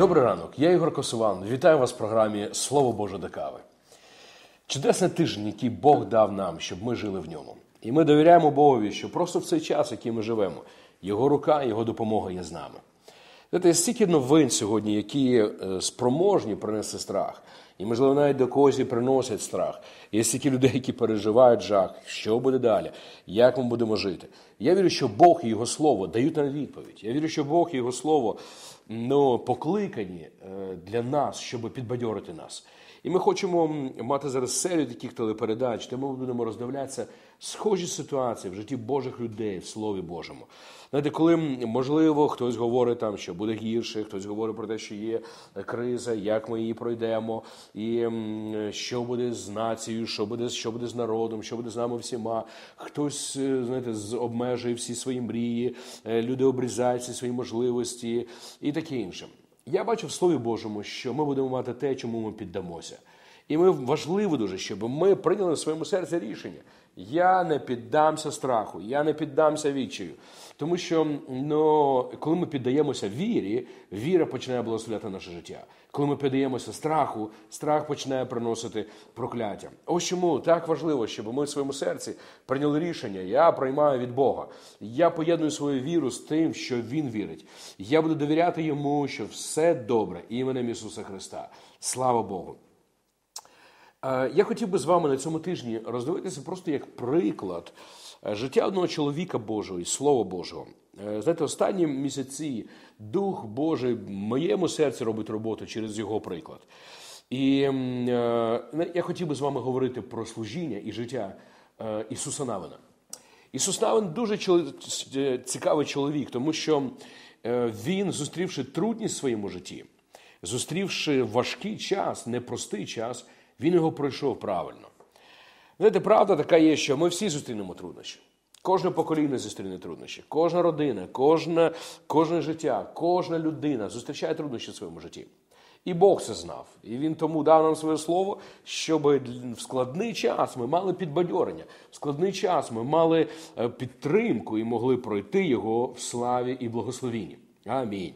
Добрий ранок, я Ігор Косован. Вітаю вас в програмі Слово Боже до кави. Чудесний тиждень, який Бог дав нам, щоб ми жили в ньому. І ми довіряємо Богові, що просто в цей час, який ми живемо, Його рука, Його допомога є з нами. Знаєте, стільки новин сьогодні, які е, спроможні принести страх. І, можливо, навіть до когось і приносять страх. Є стільки людей, які переживають жах, що буде далі, як ми будемо жити. Я вірю, що Бог і Його Слово дають нам відповідь. Я вірю, що Бог і Його Слово ну, покликані е, для нас, щоб підбадьорити нас. І ми хочемо мати зараз серію таких телепередач, де ми будемо роздивлятися схожі ситуації в житті Божих людей в Слові Божому. Знаєте, коли можливо хтось говорить там, що буде гірше, хтось говорить про те, що є криза, як ми її пройдемо, і що буде з нацією, що буде що буде з народом, що буде з нами всіма. Хтось е, знаєте, обмежує всі свої мрії, е, люди обрізають всі свої можливості і таке інше. Я бачу в Слові Божому, що ми будемо мати те, чому ми піддамося. І ми важливо дуже, щоб ми прийняли в своєму серці рішення. Я не піддамся страху, я не піддамся відчаю. Тому що ну, коли ми піддаємося вірі, віра починає благословляти наше життя. Коли ми піддаємося страху, страх починає приносити прокляття. Ось чому так важливо, щоб ми в своєму серці прийняли рішення. Я приймаю від Бога. Я поєдную свою віру з тим, що Він вірить. Я буду довіряти йому, що все добре іменем Ісуса Христа. Слава Богу. Е, я хотів би з вами на цьому тижні роздивитися просто як приклад е, життя одного чоловіка Божого і Слова Божого. Е, знаєте, останні місяці Дух Божий моєму серці робить роботу через його приклад. І я хотів би з вами говорити про служіння і життя Ісуса Навина. Ісус Навин дуже цікавий чоловік, тому що він, зустрівши трудність в своєму житті, зустрівши важкий час, непростий час. Він його пройшов правильно. Знаєте, правда така є, що ми всі зустрінемо труднощі. Кожне покоління зустріне труднощі, кожна родина, кожне, кожне життя, кожна людина зустрічає труднощі в своєму житті. І Бог це знав. І він тому дав нам своє слово, щоб в складний час ми мали підбадьорення, в складний час ми мали е, підтримку і могли пройти його в славі і благословінні. Амінь.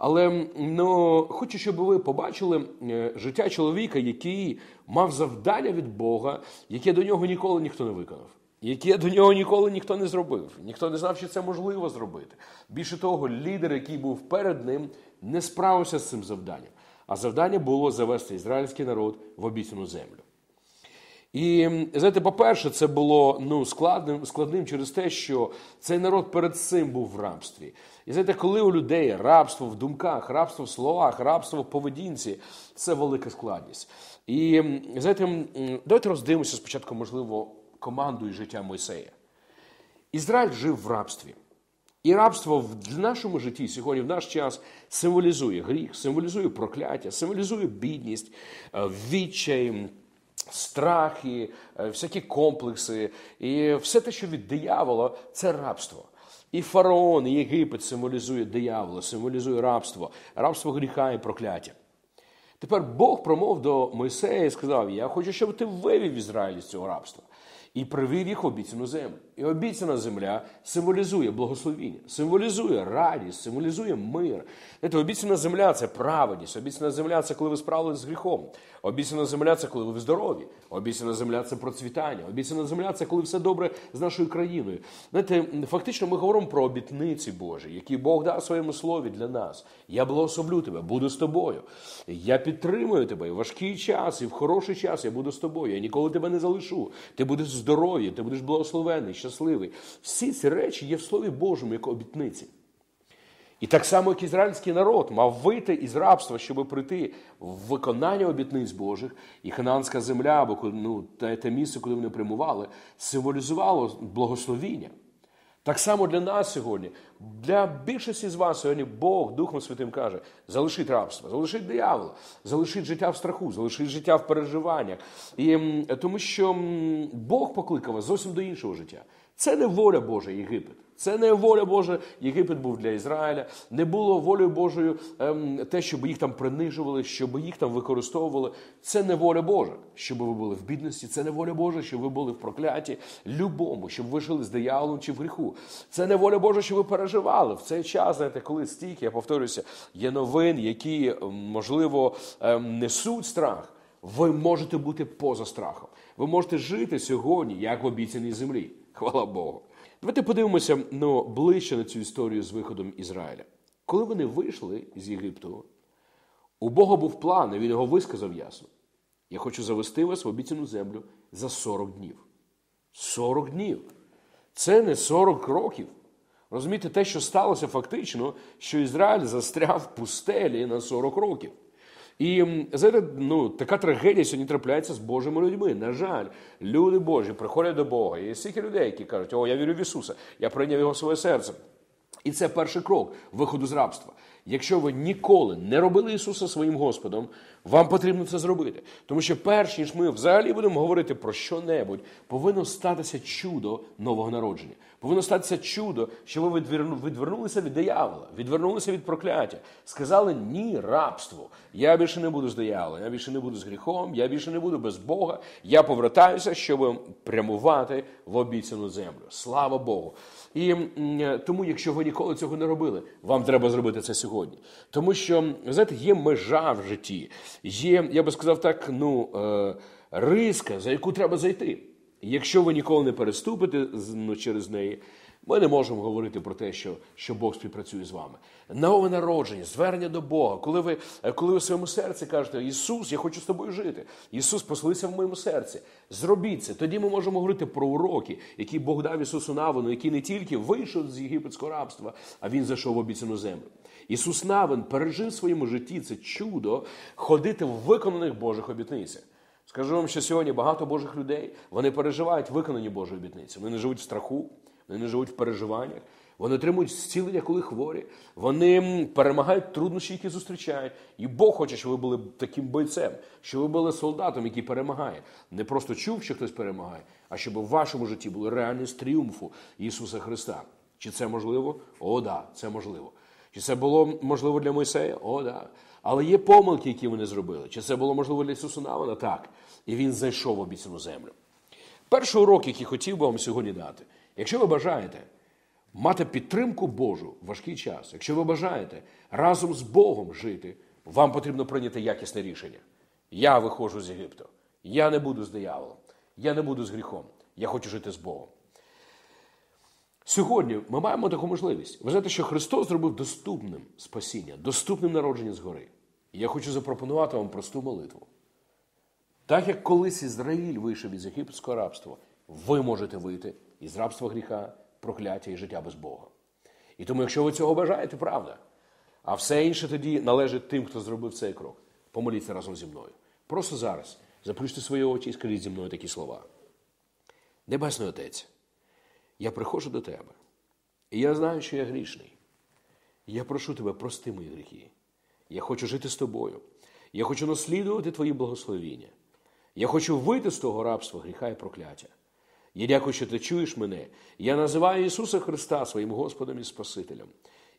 Але ну, хочу, щоб ви побачили е, життя чоловіка, який мав завдання від Бога, яке до нього ніколи ніхто не виконав. Яке до нього ніколи ніхто не зробив, ніхто не знав, що це можливо зробити. Більше того, лідер, який був перед ним, не справився з цим завданням. А завдання було завести ізраїльський народ в обіцяну землю. І знаєте, по-перше, це було ну, складним складним через те, що цей народ перед цим був в рабстві. І знаєте, коли у людей рабство в думках, рабство в словах, рабство в поведінці це велика складність. І знаєте, давайте роздивимося спочатку, можливо, команду і життя Мойсея. Ізраїль жив в рабстві. І рабство в нашому житті сьогодні, в наш час, символізує гріх, символізує прокляття, символізує бідність, е, відчай, страхи, е, всякі комплекси. І все те, що від диявола, це рабство. І фараон, і Єгипет символізує диявола, символізує рабство, рабство гріха і прокляття. Тепер Бог промов до Мойсея і сказав: Я хочу, щоб ти вивів Ізраїль з цього рабства і привів їх в обіцяну землю. І обіцяна земля символізує благословіння, символізує радість, символізує мир. Знаєте, Обіцяна земля це праведність, обіцяна земля це коли ви справились з гріхом. Обіцяна земля це коли ви здорові. Обіцяна земля це процвітання. Обіцяна земля це коли все добре з нашою країною. Знаєте, фактично ми говоримо про обітниці Божі, які Бог дав своєму слові для нас. Я благословлю тебе, буду з тобою. Я підтримую тебе і в важкий час, і в хороший час я буду з тобою. Я ніколи тебе не залишу. Ти будеш здоров'я, ти будеш благословений, щасливий. Всі ці речі є в Слові Божому як обітниці. І так само, як ізраїльський народ мав вийти із рабства, щоб прийти в виконання обітниць Божих, і хананська земля, або ну, те, місце, куди вони прямували, символізувало благословіння. Так само для нас сьогодні, для більшості з вас сьогодні Бог Духом Святим каже: залишіть рабство, залишіть диявола, залишіть життя в страху, залишіть життя в переживаннях. І, Тому що Бог покликав вас зовсім до іншого життя. Це не воля Божа Єгипет. Це не воля Божа. Єгипет був для Ізраїля. Не було волею Божою ем, те, щоб їх там принижували, щоб їх там використовували. Це не воля Божа, щоб ви були в бідності. Це не воля Божа, щоб ви були в прокляті любому, щоб ви жили з дияволом чи в гріху. Це не воля Божа, щоб ви переживали в цей час. Знаєте, коли стільки, я повторюся, є новин, які можливо ем, несуть страх. Ви можете бути поза страхом. Ви можете жити сьогодні, як в обіцяній землі. Хвала Богу. Давайте подивимося ну, ближче на цю історію з виходом Ізраїля. Коли вони вийшли з Єгипту, у Бога був план, і він його висказав ясно. Я хочу завести вас в обіцяну землю за 40 днів. 40 днів. Це не 40 років. Розумієте, те, що сталося фактично, що Ізраїль застряв в пустелі на 40 років. І знаєте, ну, така трагедія сьогодні трапляється з Божими людьми. На жаль, люди Божі приходять до Бога. Є стільки людей, які кажуть, о, я вірю в Ісуса, я прийняв його своє серце. І це перший крок виходу з рабства. Якщо ви ніколи не робили Ісуса своїм Господом, вам потрібно це зробити. Тому що перш ніж ми взагалі будемо говорити про що-небудь, повинно статися чудо нового народження. Повинно статися чудо, що ви відвернулися від диявола, відвернулися від прокляття, сказали ні рабству. Я більше не буду з дияволом, я більше не буду з гріхом, я більше не буду без Бога. Я повертаюся, щоб прямувати в обіцяну землю. Слава Богу. І тому, якщо ви ніколи цього не робили, вам треба зробити це сьогодні. Тому що, знаєте, є межа в житті, є, я би сказав так, ну, е, риска, за яку треба зайти. Якщо ви ніколи не переступите ну, через неї, ми не можемо говорити про те, що що Бог співпрацює з вами. Нове народження, звернення до Бога. Коли ви коли ви в своєму серці кажете, Ісус, я хочу з тобою жити. Ісус, поселися в моєму серці. Зробіть це. Тоді ми можемо говорити про уроки, які Бог дав Ісусу Навину, який не тільки вийшов з єгипетського рабства, а Він зайшов в обіцяну землю. Ісус Навин пережив в своєму житті це чудо ходити в виконаних Божих обітницях. Скажу вам, що сьогодні багато Божих людей вони переживають виконані Божої обітниці. Вони не живуть в страху, вони живуть в переживаннях, вони отримують зцілення, коли хворі, вони перемагають труднощі, які зустрічають. І Бог хоче, щоб ви були таким бойцем, щоб ви були солдатом, який перемагає. Не просто чув, що хтось перемагає, а щоб у вашому житті були реальність тріумфу Ісуса Христа. Чи це можливо? О, да, це можливо. Чи це було можливо для Мойсея? О, да. Але є помилки, які вони зробили. Чи це було можливо для Ісуса Навина? Так. І він зайшов в обіцяну землю. Перший урок, який хотів би вам сьогодні дати, якщо ви бажаєте мати підтримку Божу в важкий час, якщо ви бажаєте разом з Богом жити, вам потрібно прийняти якісне рішення. Я виходжу з Єгипту. Я не буду з дияволом, я не буду з гріхом. Я хочу жити з Богом. Сьогодні ми маємо таку можливість. Ви знаєте, що Христос зробив доступним спасіння, доступним народження згори. І я хочу запропонувати вам просту молитву. Так як колись Ізраїль вийшов із єгипетського рабства, ви можете вийти із рабства гріха, прокляття і життя без Бога. І тому, якщо ви цього бажаєте, правда. А все інше тоді належить тим, хто зробив цей крок. Помоліться разом зі мною. Просто зараз заплющте свої очі і скажіть зі мною такі слова. Небесний Отець я приходжу до тебе. І я знаю, що я грішний. Я прошу тебе, прости мої гріхи. Я хочу жити з тобою. Я хочу наслідувати твої благословіння. Я хочу вийти з того рабства, гріха і прокляття. Я дякую, що ти чуєш мене. Я називаю Ісуса Христа своїм Господом і Спасителем.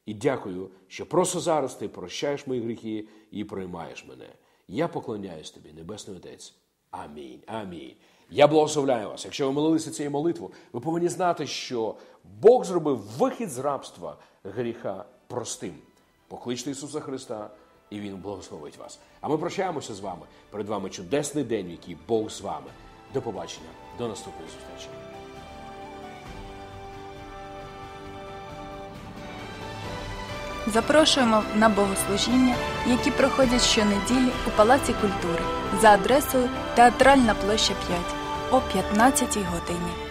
І дякую, що просто зараз ти прощаєш мої гріхи і приймаєш мене. Я поклоняюсь тобі, Небесний Отець. Амінь. Амінь. Я благословляю вас. Якщо ви молилися цією молитву, ви повинні знати, що Бог зробив вихід з рабства гріха простим. Покличте Ісуса Христа, і Він благословить вас. А ми прощаємося з вами. Перед вами чудесний день, який Бог з вами. До побачення, до наступної зустрічі. Запрошуємо на богослужіння, які проходять щонеділі у Палаці культури за адресою Театральна площа 5 о 15 годині.